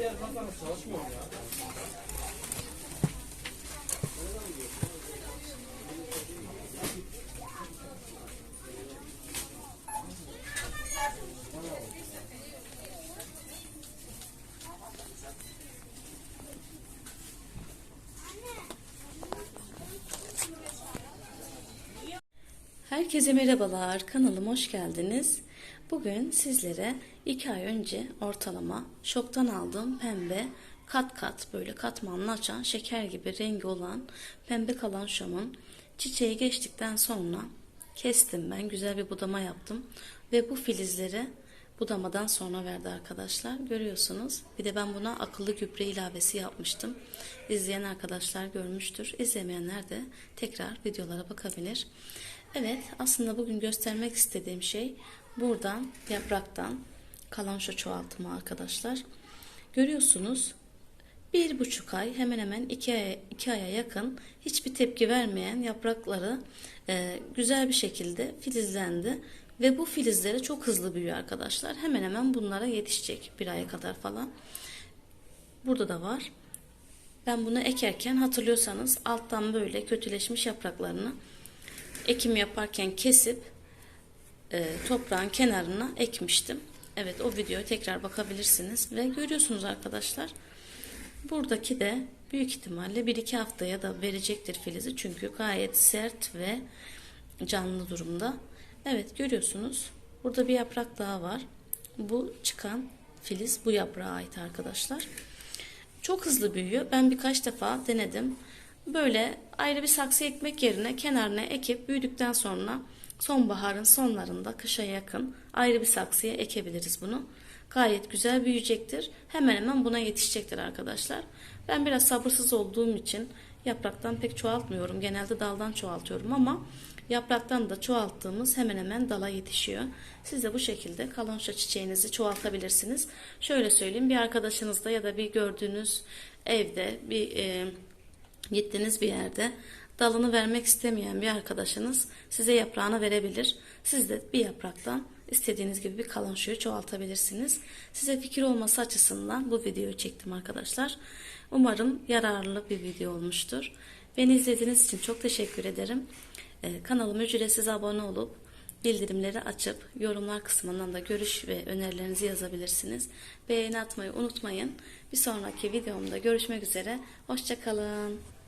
diğer kafanız çalışmıyor ya. Herkese merhabalar, kanalıma hoş geldiniz. Bugün sizlere 2 ay önce ortalama şoktan aldığım pembe kat kat böyle katmanlı açan şeker gibi rengi olan pembe kalan şomun çiçeği geçtikten sonra kestim ben güzel bir budama yaptım ve bu filizleri budamadan sonra verdi arkadaşlar. Görüyorsunuz bir de ben buna akıllı gübre ilavesi yapmıştım. İzleyen arkadaşlar görmüştür İzlemeyenler de tekrar videolara bakabilir. Evet aslında bugün göstermek istediğim şey buradan yapraktan kalan şu çoğaltımı arkadaşlar. Görüyorsunuz bir buçuk ay hemen hemen iki aya, iki aya yakın hiçbir tepki vermeyen yaprakları e, güzel bir şekilde filizlendi. Ve bu filizleri çok hızlı büyüyor arkadaşlar. Hemen hemen bunlara yetişecek bir aya kadar falan. Burada da var. Ben bunu ekerken hatırlıyorsanız alttan böyle kötüleşmiş yapraklarını ekim yaparken kesip e, toprağın kenarına ekmiştim. Evet o videoya tekrar bakabilirsiniz ve görüyorsunuz arkadaşlar. Buradaki de büyük ihtimalle 1-2 haftaya da verecektir filizi çünkü gayet sert ve canlı durumda. Evet görüyorsunuz. Burada bir yaprak daha var. Bu çıkan filiz bu yaprağa ait arkadaşlar. Çok hızlı büyüyor. Ben birkaç defa denedim. Böyle ayrı bir saksı ekmek yerine kenarına ekip büyüdükten sonra sonbaharın sonlarında kışa yakın ayrı bir saksıya ekebiliriz bunu. Gayet güzel büyüyecektir. Hemen hemen buna yetişecektir arkadaşlar. Ben biraz sabırsız olduğum için yapraktan pek çoğaltmıyorum. Genelde daldan çoğaltıyorum ama yapraktan da çoğalttığımız hemen hemen dala yetişiyor. Siz de bu şekilde kalonşa çiçeğinizi çoğaltabilirsiniz. Şöyle söyleyeyim bir arkadaşınızda ya da bir gördüğünüz evde bir e, gittiğiniz bir yerde dalını vermek istemeyen bir arkadaşınız size yaprağını verebilir. Siz de bir yapraktan istediğiniz gibi bir kalonşuyu çoğaltabilirsiniz. Size fikir olması açısından bu videoyu çektim arkadaşlar. Umarım yararlı bir video olmuştur. Beni izlediğiniz için çok teşekkür ederim. Ee, kanalıma ücretsiz abone olup bildirimleri açıp yorumlar kısmından da görüş ve önerilerinizi yazabilirsiniz. Beğeni atmayı unutmayın. Bir sonraki videomda görüşmek üzere. Hoşçakalın.